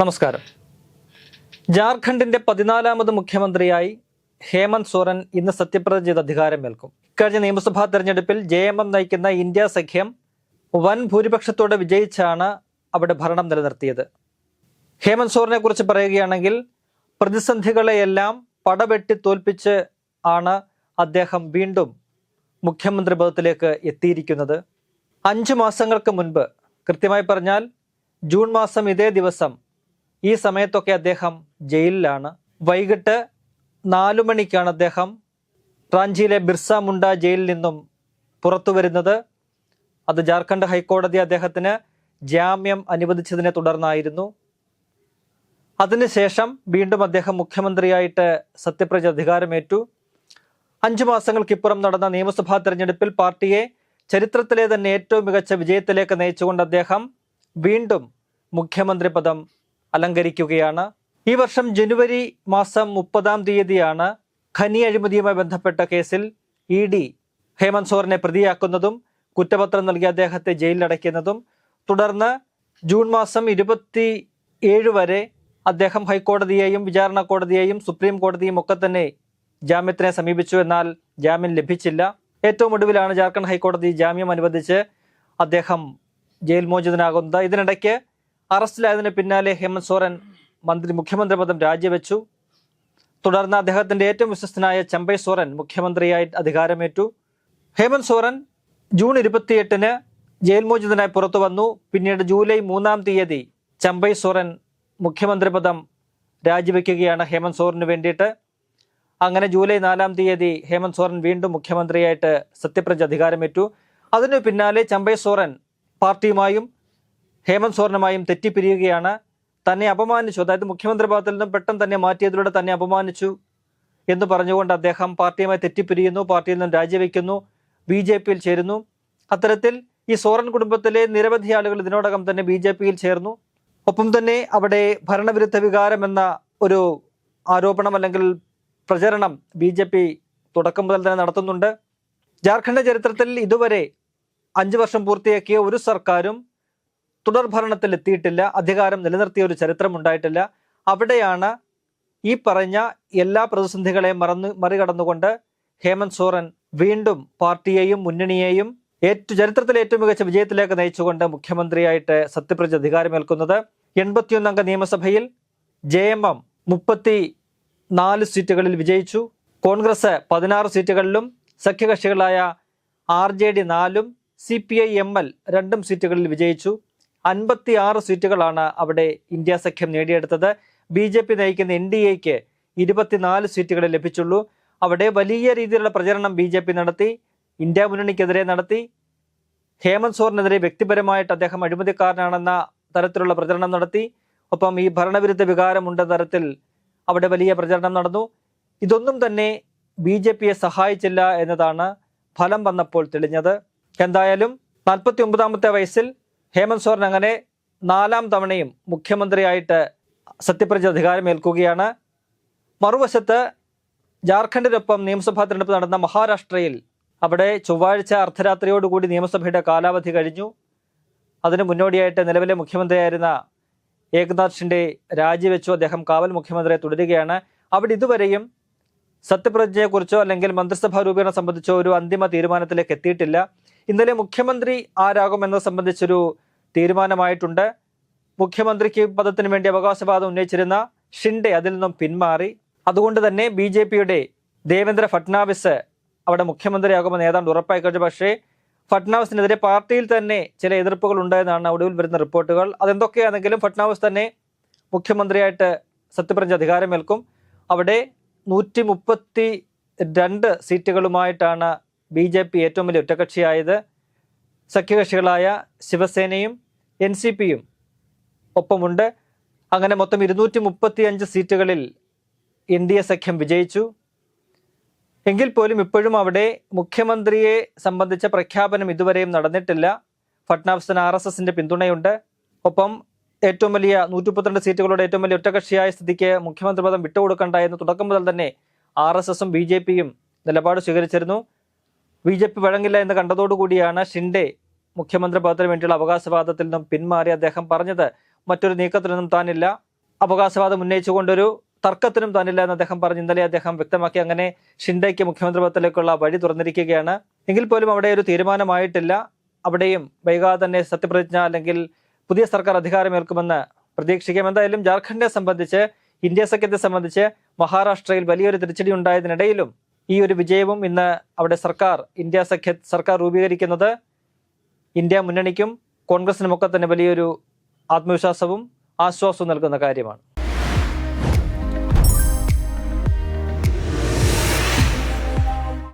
നമസ്കാരം. ജാർഖണ്ഡിന്റെ പതിനാലാമത് മുഖ്യമന്ത്രിയായി ഹേമന്ത് സോറൻ ഇന്ന് സത്യപ്രതിജ്ഞ ചെയ്ത് അധികാരമേൽക്കും. ഇക്കഴിഞ്ഞ നിയമസഭാ തെരഞ്ഞെടുപ്പിൽ ജെ എം എം നയിക്കുന്ന ഇന്ത്യ സഖ്യം വൻ ഭൂരിപക്ഷത്തോടെ വിജയിച്ചാണ് അവിടെ ഭരണം നിലനിർത്തിയത്. ഹേമന്ത് സോറനെ കുറിച്ച് പറയുകയാണെങ്കിൽ പ്രതിസന്ധികളെയെല്ലാം പടവെട്ടി തോൽപ്പിച്ച് ആണ് അദ്ദേഹം വീണ്ടും മുഖ്യമന്ത്രി പദത്തിലേക്ക് എത്തിയിരിക്കുന്നത്. അഞ്ചു മാസങ്ങൾക്ക് മുൻപ് കൃത്യമായി പറഞ്ഞാൽ ജൂൺ മാസം ഇതേ ദിവസം ഈ സമയത്തൊക്കെ അദ്ദേഹം ജയിലിലാണ്. വൈകിട്ട് നാലു മണിക്കാണ് അദ്ദേഹം റാഞ്ചിയിലെ ബിർസ മുണ്ട ജയിലിൽ നിന്നും പുറത്തു വരുന്നത്. അത് ജാർഖണ്ഡ് ഹൈക്കോടതി അദ്ദേഹത്തിന് ജാമ്യം അനുവദിച്ചതിനെ തുടർന്നായിരുന്നു. അതിനുശേഷം വീണ്ടും അദ്ദേഹം മുഖ്യമന്ത്രിയായിട്ട് സത്യപ്രജ അധികാരമേറ്റു. അഞ്ചു മാസങ്ങൾക്കിപ്പുറം നടന്ന നിയമസഭാ തെരഞ്ഞെടുപ്പിൽ പാർട്ടിയെ ചരിത്രത്തിലെ തന്നെ ഏറ്റവും മികച്ച വിജയത്തിലേക്ക് നയിച്ചുകൊണ്ട് അദ്ദേഹം വീണ്ടും മുഖ്യമന്ത്രി പദം അലങ്കരിക്കുകയാണ്. ഈ വർഷം ജനുവരി മാസം മുപ്പതാം തീയതിയാണ് ഖനി അഴിമതിയുമായി ബന്ധപ്പെട്ട കേസിൽ ഇ ഡി ഹേമന്ത് സോറിനെ പ്രതിയാക്കുന്നതും കുറ്റപത്രം നൽകി അദ്ദേഹത്തെ ജയിലിലടയ്ക്കുന്നതും തുടർന്ന് ജൂൺ മാസം ഇരുപത്തി ഏഴ് വരെ അദ്ദേഹം ഹൈക്കോടതിയെയും വിചാരണ കോടതിയെയും സുപ്രീം കോടതിയും ഒക്കെ തന്നെ ജാമ്യത്തിനെ സമീപിച്ചു. എന്നാൽ ജാമ്യം ലഭിച്ചില്ല. ഏറ്റവും ഒടുവിലാണ് ജാർഖണ്ഡ് ഹൈക്കോടതി ജാമ്യം അനുവദിച്ച് അദ്ദേഹം ജയിൽ മോചിതനാകുന്നത്. ഇതിനിടയ്ക്ക് അറസ്റ്റിലായതിന് പിന്നാലെ ഹേമന്ത് സോറൻ മന്ത്രി മുഖ്യമന്ത്രി പദം രാജിവെച്ചു. തുടർന്ന് അദ്ദേഹത്തിന്റെ ഏറ്റവും വിശ്വസ്തനായ ചമ്പൈ സോറൻ മുഖ്യമന്ത്രിയായി അധികാരമേറ്റു. ഹേമന്ത് സോറൻ ജൂൺ ഇരുപത്തിയെട്ടിന് ജയിൽ മോചിതനായി പുറത്തു വന്നു. പിന്നീട് ജൂലൈ മൂന്നാം തീയതി ചമ്പൈ സോറൻ മുഖ്യമന്ത്രി പദം രാജിവെക്കുകയാണ് ഹേമന്ത് സോറിന് വേണ്ടിയിട്ട്. അങ്ങനെ ജൂലൈ നാലാം തീയതി ഹേമന്ത് സോറൻ വീണ്ടും മുഖ്യമന്ത്രിയായിട്ട് സത്യപ്രജ അധികാരമേറ്റു. അതിനു പിന്നാലെ ചമ്പൈ സോറൻ പാർട്ടിയുമായും ഹേമന്ത് സോറിനുമായും തെറ്റിപ്പിരിയുകയാണ്. തന്നെ അപമാനിച്ചു. അതായത് മുഖ്യമന്ത്രി പദത്തിൽ നിന്നും പെട്ടെന്ന് തന്നെ മാറ്റിയതിലൂടെ തന്നെ അപമാനിച്ചു എന്ന് പറഞ്ഞുകൊണ്ട് അദ്ദേഹം പാർട്ടിയുമായി തെറ്റിപ്പിരിയുന്നു. പാർട്ടിയിൽ നിന്നും രാജിവെക്കുന്നു. ബി ജെ പിയിൽ ചേരുന്നു. അത്തരത്തിൽ ഈ സോറൻ കുടുംബത്തിലെ നിരവധി ആളുകൾ ഇതിനോടകം തന്നെ ബി ജെ പിയിൽ ചേർന്നു. ഒപ്പം തന്നെ അവിടെ ഭരണവിരുദ്ധ വികാരം എന്ന ഒരു ആരോപണം അല്ലെങ്കിൽ പ്രചരണം ബി ജെ പി തുടക്കം മുതൽ തന്നെ നടത്തുന്നുണ്ട്. ജാർഖണ്ഡ് ചരിത്രത്തിൽ ഇതുവരെ അഞ്ചു വർഷം പൂർത്തിയാക്കിയ ഒരു സർക്കാരും തുടർ ഭരണത്തിൽ എത്തിയിട്ടില്ല അധികാരം നിലനിർത്തിയ ഒരു ചരിത്രം ഉണ്ടായിട്ടില്ല. അവിടെയാണ് ഈ പറഞ്ഞ എല്ലാ പ്രതിസന്ധികളെയും മറന്ന് മറികടന്നുകൊണ്ട് ഹേമന്ത് സോറൻ വീണ്ടും പാർട്ടിയെയും മുന്നണിയെയും ഏറ്റവും ചരിത്രത്തിലെ ഏറ്റവും മികച്ച വിജയത്തിലേക്ക് നയിച്ചുകൊണ്ട് മുഖ്യമന്ത്രിയായിട്ട് സത്യപ്രതിജ്ഞ അധികാരമേൽക്കുന്നത്. എൺപത്തിയൊന്നംഗ നിയമസഭയിൽ ജെ എം എം മുപ്പത്തി നാല് സീറ്റുകളിൽ വിജയിച്ചു. കോൺഗ്രസ് പതിനാറ് സീറ്റുകളിലും സഖ്യകക്ഷികളായ ആർ ജെ ഡി നാലും C P I M L രണ്ടും സീറ്റുകളിൽ വിജയിച്ചു. അൻപത്തി ആറ് സീറ്റുകളാണ് അവിടെ ഇന്ത്യ സഖ്യം നേടിയെടുത്തത്. ബി ജെ പി നയിക്കുന്ന എൻ ഡി എക്ക് ഇരുപത്തിനാല് സീറ്റുകളെ ലഭിച്ചുള്ളൂ. അവിടെ വലിയ രീതിയിലുള്ള പ്രചരണം ബി ജെ പി നടത്തി ഇന്ത്യ മുന്നണിക്കെതിരെ നടത്തി. ഹേമന്ത് സോറിനെതിരെ വ്യക്തിപരമായിട്ട് അദ്ദേഹം അഴിമതിക്കാരനാണെന്ന തരത്തിലുള്ള പ്രചരണം നടത്തി. ഒപ്പം ഈ ഭരണവിരുദ്ധ വികാരമുണ്ട തരത്തിൽ അവിടെ വലിയ പ്രചരണം നടന്നു. ഇതൊന്നും തന്നെ ബി ജെ പിയെ സഹായിച്ചില്ല എന്നതാണ് ഫലം വന്നപ്പോൾ തെളിഞ്ഞത്. എന്തായാലും നാൽപ്പത്തി ഒമ്പതാമത്തെ വയസ്സിൽ ഹേമന്ത് സോറൻ അങ്ങനെ നാലാം തവണയും മുഖ്യമന്ത്രിയായിട്ട് സത്യപ്രതിജ്ഞ അധികാരമേൽക്കുകയാണ്. മറുവശത്ത് ജാർഖണ്ഡിനൊപ്പം നിയമസഭാ തെരഞ്ഞെടുപ്പ് നടന്ന മഹാരാഷ്ട്രയിൽ അവിടെ ചൊവ്വാഴ്ച അർദ്ധരാത്രിയോടുകൂടി നിയമസഭയുടെ കാലാവധി കഴിഞ്ഞു. അതിന് മുന്നോടിയായിട്ട് നിലവിലെ മുഖ്യമന്ത്രിയായിരുന്ന ഏകനാഥ് ഷിൻഡെ രാജിവെച്ചു. അദ്ദേഹം കാവൽ മുഖ്യമന്ത്രിയെ തുടരുകയാണ്. അവിടെ ഇതുവരെയും സത്യപ്രതിജ്ഞയെക്കുറിച്ചോ അല്ലെങ്കിൽ മന്ത്രിസഭാ രൂപീകരണം സംബന്ധിച്ചോ ഒരു അന്തിമ തീരുമാനത്തിലേക്ക് എത്തിയിട്ടില്ല. ഇന്നലെ മുഖ്യമന്ത്രി ആരാകുമെന്നത് സംബന്ധിച്ചൊരു തീരുമാനമായിട്ടുണ്ട്. മുഖ്യമന്ത്രിക്ക് പദത്തിന് വേണ്ടി അവകാശവാദം ഉന്നയിച്ചിരുന്ന ഷിൻഡെ അതിൽ നിന്നും പിന്മാറി. അതുകൊണ്ട് തന്നെ ബി ജെ പിയുടെ ദേവേന്ദ്ര ഫട്നാവിസ് അവിടെ മുഖ്യമന്ത്രിയാകുമെന്ന് ഏതാണ്ട് ഉറപ്പായി കഴിഞ്ഞു. പക്ഷേ ഫട്നാവിസിനെതിരെ പാർട്ടിയിൽ തന്നെ ചില എതിർപ്പുകൾ ഉണ്ടായെന്നാണ് ഒടുവിൽ വരുന്ന റിപ്പോർട്ടുകൾ. അതെന്തൊക്കെയാണെങ്കിലും ഫട്നാവിസ് തന്നെ മുഖ്യമന്ത്രിയായിട്ട് സത്യപ്രതിജ്ഞ അധികാരമേൽക്കും. അവിടെ നൂറ്റി മുപ്പത്തി രണ്ട് സീറ്റുകളുമായിട്ടാണ് ബി ജെ പി ഏറ്റവും വലിയ ഒറ്റകക്ഷിയായത് സഖ്യകക്ഷികളായ ശിവസേനയും എൻ സി പിയും ഒപ്പമുണ്ട്. അങ്ങനെ മൊത്തം ഇരുന്നൂറ്റി മുപ്പത്തി അഞ്ച് സീറ്റുകളിൽ എൻ ഡി എ സഖ്യം വിജയിച്ചു. എങ്കിൽ പോലും ഇപ്പോഴും അവിടെ മുഖ്യമന്ത്രിയെ സംബന്ധിച്ച പ്രഖ്യാപനം ഇതുവരെയും നടന്നിട്ടില്ല. ഫട്നാവിസിന് ആർ എസ് എസിന്റെ പിന്തുണയുണ്ട്. ഒപ്പം ഏറ്റവും വലിയ നൂറ്റി മുപ്പത്തിരണ്ട് സീറ്റുകളുടെ ഏറ്റവും വലിയ ഒറ്റകക്ഷിയായ സ്ഥിതിക്ക് മുഖ്യമന്ത്രി പദം വിട്ടുകൊടുക്കണ്ട എന്ന് തുടക്കം മുതൽ തന്നെ ആർ എസ് എസും ബി ജെ പിയും നിലപാട് സ്വീകരിച്ചിരുന്നു. ബി ജെ പി വഴങ്ങില്ല എന്ന് കണ്ടതോടുകൂടിയാണ് ഷിൻഡെ മുഖ്യമന്ത്രി പദത്തിന് വേണ്ടിയുള്ള അവകാശവാദത്തിൽ നിന്നും പിന്മാറി അദ്ദേഹം പറഞ്ഞത്. മറ്റൊരു നീക്കത്തിനൊന്നും താനില്ല. അവകാശവാദം ഉന്നയിച്ചുകൊണ്ടൊരു തർക്കത്തിനും താനില്ല എന്ന് അദ്ദേഹം പറഞ്ഞു. ഇന്നലെ അദ്ദേഹം വ്യക്തമാക്കി അങ്ങനെ ഷിൻഡയ്ക്ക് മുഖ്യമന്ത്രി പദത്തിലേക്കുള്ള വഴി തുറന്നിരിക്കുകയാണ്. എങ്കിൽ പോലും അവിടെ ഒരു തീരുമാനമായിട്ടില്ല. അവിടെയും വൈകാതെ തന്നെ സത്യപ്രതിജ്ഞ അല്ലെങ്കിൽ പുതിയ സർക്കാർ അധികാരമേൽക്കുമെന്ന് പ്രതീക്ഷിക്കാം. എന്തായാലും ജാർഖണ്ഡിനെ സംബന്ധിച്ച് ഇന്ത്യ സഖ്യത്തെ സംബന്ധിച്ച് മഹാരാഷ്ട്രയിൽ വലിയൊരു തിരിച്ചടി ഉണ്ടായതിനിടയിലും ഈ ഒരു വിജയവും ഇന്ന് അവിടെ സർക്കാർ ഇന്ത്യ സഖ്യ സർക്കാർ രൂപീകരിക്കുന്നത് ഇന്ത്യ മുന്നണിക്കും കോൺഗ്രസിനുമൊക്കെ തന്നെ വലിയൊരു ആത്മവിശ്വാസവും ആശ്വാസവും നൽകുന്ന കാര്യമാണ്.